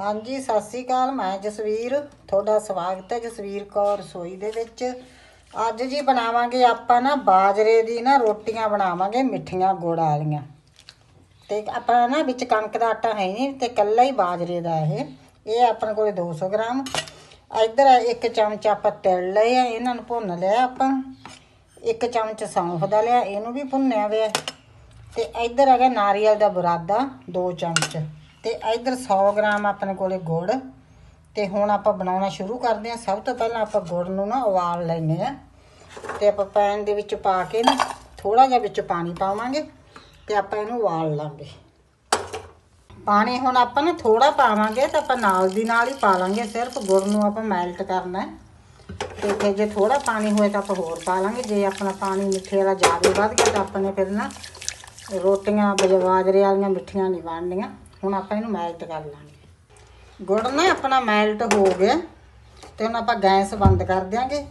ਹਾਂਜੀ, ਸਤਿ ਸ੍ਰੀ ਅਕਾਲ, ਮੈਂ ਜਸਵੀਰ। ਤੁਹਾਡਾ ਸਵਾਗਤ ਹੈ ਜਸਵੀਰ ਕੌਰ ਰਸੋਈ ਦੇ ਵਿੱਚ। ਅੱਜ ਜੀ ਬਣਾਵਾਂਗੇ ਆਪਾਂ ਨਾ ਬਾਜਰੇ ਦੀ ਨਾ ਰੋਟੀਆਂ ਬਣਾਵਾਂਗੇ ਮਿੱਠੀਆਂ ਗੁੜ ਵਾਲੀਆਂ। ਤੇ ਆਪਾਂ ਨਾ ਵਿੱਚ ਕਣਕ ਦਾ ਆਟਾ ਹੈ ਨਹੀਂ, ਤੇ ਕੱਲਾ ਹੀ ਬਾਜਰੇ ਦਾ ਇਹ। ਇਹ ਆਪਣੇ ਕੋਲੇ 200 ਗ੍ਰਾਮ। ਇੱਧਰ ਇੱਕ ਚਮਚ ਆਪਾਂ ਤਿਲ ਲਏ ਆ, ਇਹਨਾਂ ਨੂੰ ਭੁੰਨ ਲਿਆ ਆਪਾਂ। ਇੱਕ ਚਮਚ ਸੌਂਫ ਦਾ ਲਿਆ, ਇਹਨੂੰ ਵੀ ਭੁੰਨਿਆ ਹੋਇਆ। ਤੇ ਇੱਧਰ ਹੈਗਾ ਨਾਰੀਅਲ ਦਾ ਬੁਰਾਦਾ 2 ਚਮਚ। ਤੇ ਇੱਧਰ 100 ਗ੍ਰਾਮ ਆਪਣੇ ਕੋਲੇ ਗੁੜ ਤੇ ਹੁਣ ਆਪਾਂ ਬਣਾਉਣਾ ਸ਼ੁਰੂ ਕਰਦੇ ਹਾਂ। ਸਭ ਤੋਂ ਪਹਿਲਾਂ ਆਪਾਂ ਗੁੜ ਨੂੰ ਨਾ ਉਬਾਲ ਲੈਨੇ ਆ ਤੇ ਆਪਾਂ ਪੈਨ ਦੇ ਵਿੱਚ ਪਾ ਕੇ ਨਾ ਥੋੜਾ ਜਿਹਾ ਵਿੱਚ ਪਾਣੀ ਪਾਵਾਂਗੇ ਤੇ ਆਪਾਂ ਇਹਨੂੰ ਉਬਾਲ ਲਾਂਗੇ। ਪਾਣੀ ਹੁਣ ਆਪਾਂ ਨਾ ਥੋੜਾ ਪਾਵਾਂਗੇ ਤਾਂ ਆਪਾਂ ਨਾਲ ਦੀ ਨਾਲ ਹੀ ਪਾ ਲਾਂਗੇ। ਸਿਰਫ ਗੁੜ ਨੂੰ ਆਪਾਂ ਮੈਲਟ ਕਰਨਾ ਹੈ। ਤੇ ਫਿਰ ਜੇ ਥੋੜਾ ਪਾਣੀ ਹੋਏ ਤਾਂ ਆਪਾਂ ਹੋਰ ਪਾ ਲਾਂਗੇ। ਜੇ ਆਪਣਾ ਪਾਣੀ ਮਿੱਠੇ ਵਾਲਾ ਜ਼ਿਆਦਾ ਵੱਧ ਗਿਆ ਤਾਂ ਆਪਾਂ ਨੇ ਫਿਰ ਨਾ ਰੋਟੀਆਂ ਬਜ- ਵਾਲੀਆਂ ਮਿੱਠੀਆਂ ਨਹੀਂ ਬਣਨੀਆਂ ਹੁਣ ਆਪਾਂ ਇਹਨੂੰ ਮੈਲਟ ਕਰ ਲਾਂਗੇ। ਗੁੜ ਨਾ ਆਪਣਾ ਮੈਲਟ ਹੋ ਗਿਆ ਤੇ ਹੁਣ ਆਪਾਂ ਗੈਸ ਬੰਦ ਕਰ ਦਿਆਂਗੇ।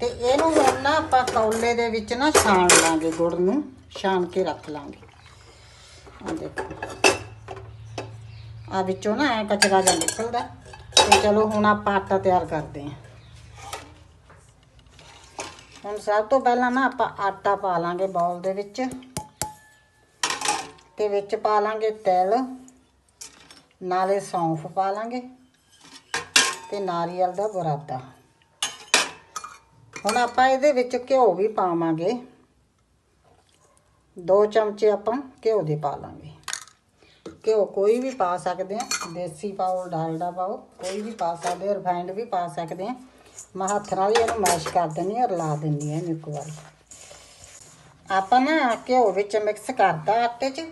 ਤੇ ਇਹਨੂੰ ਹੁਣ ਨਾ ਆਪਾਂ ਕੌਲੇ ਦੇ ਵਿੱਚ ਨਾ ਛਾਣ ਲਾਂਗੇ ਗੁੜ ਨੂੰ, ਛਾਣ ਕੇ ਰੱਖ ਲਾਂਗੇ। ਆ ਦੇਖੋ। ਆ ਵਿੱਚੋਂ ਨਾ ਐ ਕਚਰਾ ਜਿਹਾ ਨਿਕਲਦਾ। ਤੇ ਚਲੋ ਹੁਣ ਆਪਾਂ ਆਟਾ ਤਿਆਰ ਕਰਦੇ ਹਾਂ ਹੁਣ ਸਭ ਤੋਂ ਪਹਿਲਾਂ ਨਾ ਆਪਾਂ ਆਟਾ ਪਾ ਲਾਂਗੇ ਬਾਉਲ ਦੇ ਵਿੱਚ। ਤੇ ਵਿੱਚ ਪਾ ਲਾਂਗੇ ਤਿਲ। ਨਾਲੇ ਸੌਂਫ ਪਾ ਲਾਂਗੇ ਤੇ ਨਾਰੀਅਲ ਦਾ ਬੁਰਾਦਾ। ਹੁਣ ਆਪਾਂ ਇਹਦੇ ਵਿੱਚ ਘਿਓ ਵੀ ਪਾਵਾਂਗੇ। 2 ਚਮਚੇ ਆਪਾਂ ਘਿਓ ਦੇ ਪਾ ਲਾਂਗੇ। ਘਿਓ ਕੋਈ ਵੀ ਪਾ ਸਕਦੇ ਆ, ਦੇਸੀ ਪਾਓ, ਡਾਲਡਾ ਪਾਓ, ਕੋਈ ਵੀ ਪਾ ਸਕਦੇ ਆ ਰਿਫਾਈਂਡ ਵੀ ਪਾ ਸਕਦੇ ਆ। ਮੈਂ ਹੱਥ ਨਾਲ ਹੀ ਇਹਨੂੰ ਮੈਸ਼ ਕਰ ਦਿੰਦੀ ਆ ਰਲਾ ਦਿੰਦੀ ਆ ਇਹਨੂੰ ਇੱਕ ਵਾਰ। ਆਪਾਂ ਨਾ ਘਿਓ ਵਿੱਚ ਮਿਕਸ ਕਰਤਾ ਆਟੇ 'ਚ।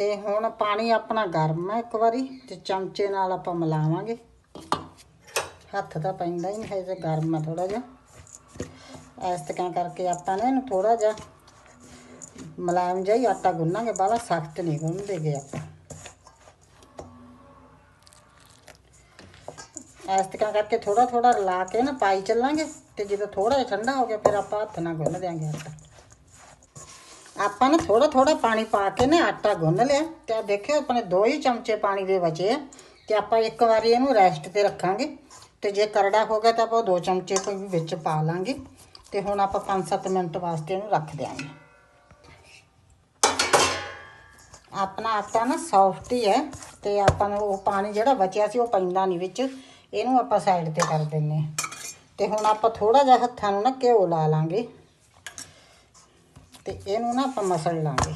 ਤੇ ਹੁਣ ਪਾਣੀ ਆਪਣਾ ਗਰਮ ਹੈ ਇੱਕ ਵਾਰੀ ਤੇ ਚਮਚੇ ਨਾਲ ਆਪਾਂ ਮਿਲਾਵਾਂਗੇ। ਹੱਥ ਤਾਂ ਪੈਂਦਾ ਹੀ ਨਹੀਂ ਹੈ ਜੇ ਗਰਮ ਹੈ ਥੋੜਾ ਜਿਹਾ। ਇਸ ਤਰ੍ਹਾਂ ਕਰਕੇ ਆਪਾਂ ਨੇ ਇਹਨੂੰ ਥੋੜਾ ਜਿਹਾ ਮੁਲਾਇਮ ਜਿਹਾ ਹੀ ਆਟਾ ਗੁੰਨਾਂਗੇ, ਬਾਹਲਾ ਸਖਤ ਨਹੀਂ ਗੁੰਨਦੇ ਗੇ ਆਪਾਂ। ਇਸ ਤਰ੍ਹਾਂ ਕਰਕੇ ਥੋੜਾ ਥੋੜਾ ਲਾ ਕੇ ਨਾ ਪਾਈ ਚੱਲਾਂਗੇ ਤੇ ਜਦੋਂ ਥੋੜਾ ਜਿਹਾ ਠੰਡਾ ਹੋ ਗਿਆ, ਫਿਰ ਆਪਾਂ ਹੱਥ ਨਾਲ ਗੁੰਨ ਦਿਆਂਗੇ ਆਟਾ। ਆਪਾਂ ਨੇ ਥੋੜਾ ਥੋੜਾ ਪਾਣੀ ਪਾ ਕੇ ਨਾ ਆਟਾ ਗੁੰਨ ਲਿਆ ਤੇ ਆ ਦੇਖਿਓ ਆਪਣੇ ਦੋ ਹੀ ਚਮਚੇ ਪਾਣੀ ਦੇ ਬਚੇ ਆ ਤੇ ਆਪਾਂ ਇੱਕ ਵਾਰੀ ਇਹਨੂੰ ਰੈਸਟ ਤੇ ਰੱਖਾਂਗੇ ਤੇ ਜੇ ਕਰੜਾ ਹੋ ਗਿਆ ਤਾਂ ਆਪਾਂ ਦੋ ਚਮਚੇ ਕੋਈ ਵੀ ਵਿੱਚ ਪਾ ਲਾਂਗੇ ਤੇ ਹੁਣ ਆਪਾਂ 5-7 ਮਿੰਟ ਵਾਸਤੇ ਇਹਨੂੰ ਰੱਖ ਦਿਆਂਗੇ। ਆਪਣਾ ਆਟਾ ਨਾ ਸੌਫਟ ਹੀ ਹੈ ਤੇ ਆਪਾਂ ਨੂੰ ਉਹ ਪਾਣੀ ਜਿਹੜਾ ਬਚਿਆ ਸੀ ਉਹ ਪੈਂਦਾ ਨਹੀਂ ਵਿੱਚ, ਇਹਨੂੰ ਆਪਾਂ ਸਾਈਡ ਤੇ ਕਰ ਦਿੰਨੇ ਆ। ਤੇ ਹੁਣ ਆਪਾਂ ਥੋੜਾ ਜਿਹਾ ਹੱਥਾਂ ਨੂੰ ਨਾ ਘਿਓ ਲਾ ਲਾਂਗੇ। ਤੇ ਇਹਨੂੰ ਨਾ ਆਪਾਂ ਮਸਲ ਲਾਂਗੇ।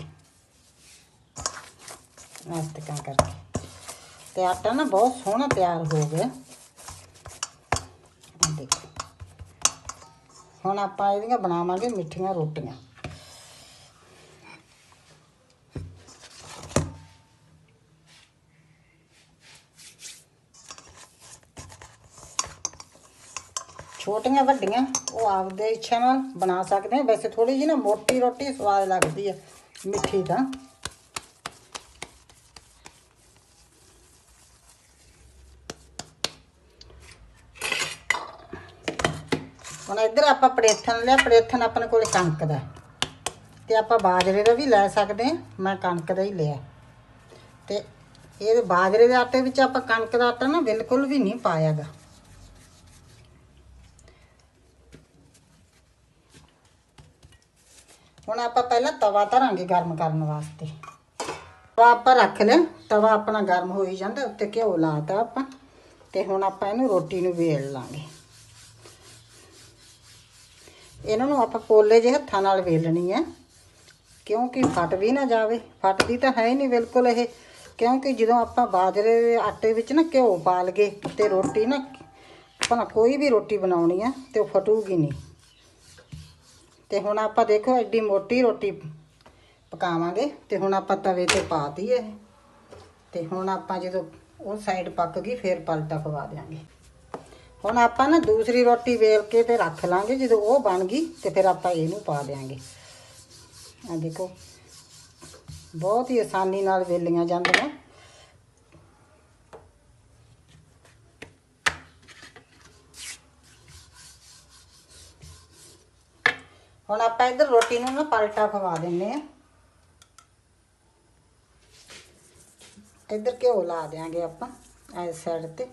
ਇਸ ਤਰ੍ਹਾਂ ਕਰਕੇ। ਤੇ ਆਟਾ ਨਾ ਬਹੁਤ ਸੋਹਣਾ ਤਿਆਰ ਹੋ ਗਿਆ। ਦੇਖੋ। ਹੁਣ ਆਪਾਂ ਇਹਦੀਆਂ ਬਣਾਵਾਂਗੇ ਮਿੱਠੀਆਂ ਰੋਟੀਆਂ। ਛੋਟੀਆਂ ਵੱਡੀਆਂ, ਉਹ ਆਪਦੇ ਇੱਛਾ ਨਾਲ ਬਣਾ ਸਕਦੇ ਆ। ਵੈਸੇ ਥੋੜੀ ਜਿਹੀ ਨਾ ਮੋਟੀ ਰੋਟੀ ਸਵਾਦ ਲੱਗਦੀ ਹੈ ਮਿੱਠੀ ਤਾਂ। ਹੁਣ ਇੱਧਰ ਆਪਾਂ ਪੜੇਥਨ ਲਿਆ ਪੜੇਥਨ ਆਪਣੇ ਕੋਲ ਕਣਕ ਦਾ। ਤੇ ਆਪਾਂ ਬਾਜਰੇ ਦਾ ਵੀ ਲੈ ਸਕਦੇ ਆ, ਮੈਂ ਕਣਕ ਦਾ ਹੀ ਲਿਆ। ਤੇ ਇਹ ਬਾਜਰੇ ਦੇ ਆਟੇ ਵਿੱਚ ਆਪਾਂ ਕਣਕ ਦਾ ਆਟਾ ਨਾ ਬਿਲਕੁਲ ਵੀ ਨਹੀਂ ਪਾਇਆਗਾ। ਹੁਣ ਆਪਾਂ ਪਹਿਲਾਂ ਤਵਾ ਧਰਾਂਗੇ ਗਰਮ ਕਰਨ ਵਾਸਤੇ। ਤਵਾ ਆਪਾਂ ਰੱਖ ਲਿਆ। ਤਵਾ ਆਪਣਾ ਗਰਮ ਹੋਈ ਜਾਂਦਾ, ਉੱਤੇ ਘਿਓ ਲਾਤਾ ਆਪਾਂ। ਤੇ ਹੁਣ ਆਪਾਂ ਇਹਨੂੰ ਰੋਟੀ ਨੂੰ ਵੇਲ ਲਾਂਗੇ। ਇਹਨਾਂ ਨੂੰ ਆਪਾਂ ਪੋਲੇ ਜਿਹੇ ਹੱਥਾਂ ਨਾਲ ਵੇਲਣੀ ਹੈ ਕਿਉਂਕਿ ਫਟ ਵੀ ਨਾ ਜਾਵੇ। ਫਟਦੀ ਤਾਂ ਹੈ ਹੀ ਨਹੀਂ ਬਿਲਕੁਲ ਇਹ। ਕਿਉਂਕਿ ਜਦੋਂ ਆਪਾਂ ਬਾਜਰੇ ਦੇ ਆਟੇ ਵਿੱਚ ਨਾ ਘਿਓ ਪਾ ਲਗੇ ਤੇ ਰੋਟੀ ਨਾ ਆਪਾਂ ਕੋਈ ਵੀ ਰੋਟੀ ਬਣਾਉਣੀ ਆ ਤੇ ਉਹ ਫਟੂਗੀ ਨਹੀਂ। ਤੇ ਹੁਣ ਆਪਾਂ ਦੇਖੋ ਐਡੀ ਮੋਟੀ ਰੋਟੀ ਪਕਾਵਾਂਗੇ ਤੇ ਹੁਣ ਆਪਾਂ ਤਵੇ ਤੇ ਪਾਤੀ ਇਹ ਤੇ ਹੁਣ ਆਪਾਂ ਜਦੋਂ ਉਹ ਸਾਈਡ ਪੱਕ ਗਈ, ਫੇਰ ਪਲਟਾ ਪਵਾ ਦਿਆਂਗੇ। ਹੁਣ ਆਪਾਂ ਨਾ ਦੂਸਰੀ ਰੋਟੀ ਵੇਲ ਕੇ ਤੇ ਰੱਖ ਲਾਂਗੇ, ਜਦੋਂ ਉਹ ਬਣ ਗਈ ਤੇ ਫਿਰ ਆਪਾਂ ਇਹਨੂੰ ਪਾ ਦਿਆਂਗੇ। ਆ ਦੇਖੋ, ਬਹੁਤ ਹੀ ਆਸਾਨੀ ਨਾਲ ਵੇਲੀਆਂ ਜਾਂਦੀਆਂ। ਹੁਣ ਆਪਾਂ ਇੱਧਰ ਰੋਟੀ ਨੂੰ ਨਾ ਪਲਟਾ ਖਵਾ ਦਿੰਨੇ ਆ ਇੱਧਰ ਘਿਓ ਲਾ ਦਿਆਂਗੇ ਆਪਾਂ, ਇਸ ਸਾਈਡ ਤੇ।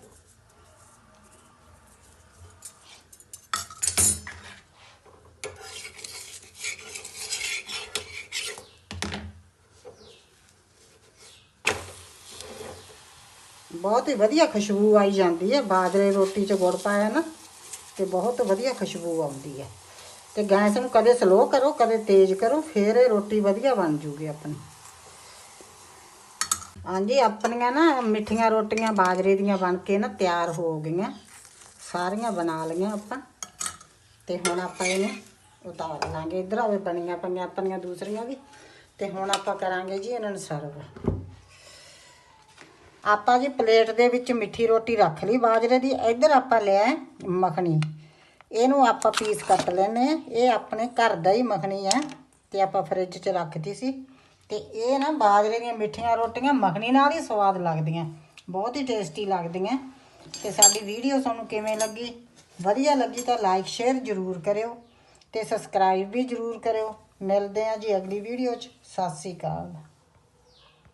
ਬਹੁਤ ਹੀ ਵਧੀਆ ਖੁਸ਼ਬੂ ਆਈ ਜਾਂਦੀ ਹੈ, ਬਾਜਰੇ ਰੋਟੀ 'ਚ ਗੁੜ ਪਾਇਆ ਨਾ, ਤੇ ਬਹੁਤ ਵਧੀਆ ਖੁਸ਼ਬੂ ਆਉਂਦੀ ਹੈ। ਤੇ ਗੈਸ ਨੂੰ ਕਦੇ ਸਲੋ ਕਰੋ, ਕਦੇ ਤੇਜ਼ ਕਰੋ, ਫਿਰ ਇਹ ਰੋਟੀ ਵਧੀਆ ਬਣ ਜੂਗੀ ਆਪਣੀ। ਹਾਂਜੀ, ਆਪਣੀਆਂ ਨਾ ਮਿੱਠੀਆਂ ਰੋਟੀਆਂ ਬਾਜਰੇ ਦੀਆਂ ਬਣ ਕੇ ਨਾ ਤਿਆਰ ਹੋ ਗਈਆਂ। ਸਾਰੀਆਂ ਬਣਾ ਲਈਆਂ ਆਪਾਂ। ਤੇ ਹੁਣ ਆਪਾਂ ਇਹਨੂੰ ਉਤਾਰ ਲਾਂਗੇ। ਇਧਰ ਆਵੇ ਬਣੀਆਂ ਪਈਆਂ ਆਪਣੀਆਂ, ਦੂਸਰੀਆਂ ਵੀ। ਤੇ ਹੁਣ ਆਪਾਂ ਕਰਾਂਗੇ ਜੀ ਇਹਨਾਂ ਨੂੰ ਸਰਵ। ਆਪਾਂ ਜੀ ਪਲੇਟ ਦੇ ਵਿੱਚ ਮਿੱਠੀ ਰੋਟੀ ਰੱਖ ਲਈ। ਬਾਜਰੇ ਦੀ ਇੱਧਰ ਆਪਾਂ ਲਿਆ ਮੱਖਣੀ। ਇਹਨੂੰ ਆਪਾਂ ਪੀਸ ਕੱਟ ਲੈਨੇ ਇਹ ਆਪਣੇ ਘਰ ਦਾ ਹੀ ਮੱਖਣੀ ਹੈ ਤੇ ਆਪਾਂ ਫ੍ਰਿਜ 'ਚ ਰੱਖਦੀ ਸੀ। ਤੇ ਇਹ ਨਾ ਬਾਜਰੇ ਦੀਆਂ ਮਿੱਠੀਆਂ ਰੋਟੀਆਂ ਮੱਖਣੀ ਨਾਲ ਹੀ ਸਵਾਦ ਲੱਗਦੀਆਂ। ਬਹੁਤ ਹੀ ਟੇਸਟੀ ਲੱਗਦੀਆਂ। ਤੇ ਸਾਡੀ ਵੀਡੀਓ ਤੁਹਾਨੂੰ ਕਿਵੇਂ ਲੱਗੀ? ਵਧੀਆ ਲੱਗੀ ਤਾਂ ਲਾਈਕ ਸ਼ੇਅਰ ਜ਼ਰੂਰ ਕਰਿਓ। ਤੇ ਸਬਸਕ੍ਰਾਈਬ ਵੀ ਜ਼ਰੂਰ ਕਰਿਓ। ਮਿਲਦੇ ਹਾਂ ਜੀ ਅਗਲੀ ਵੀਡੀਓ 'ਚ। ਸਤਿ ਸ੍ਰੀ ਅਕਾਲ।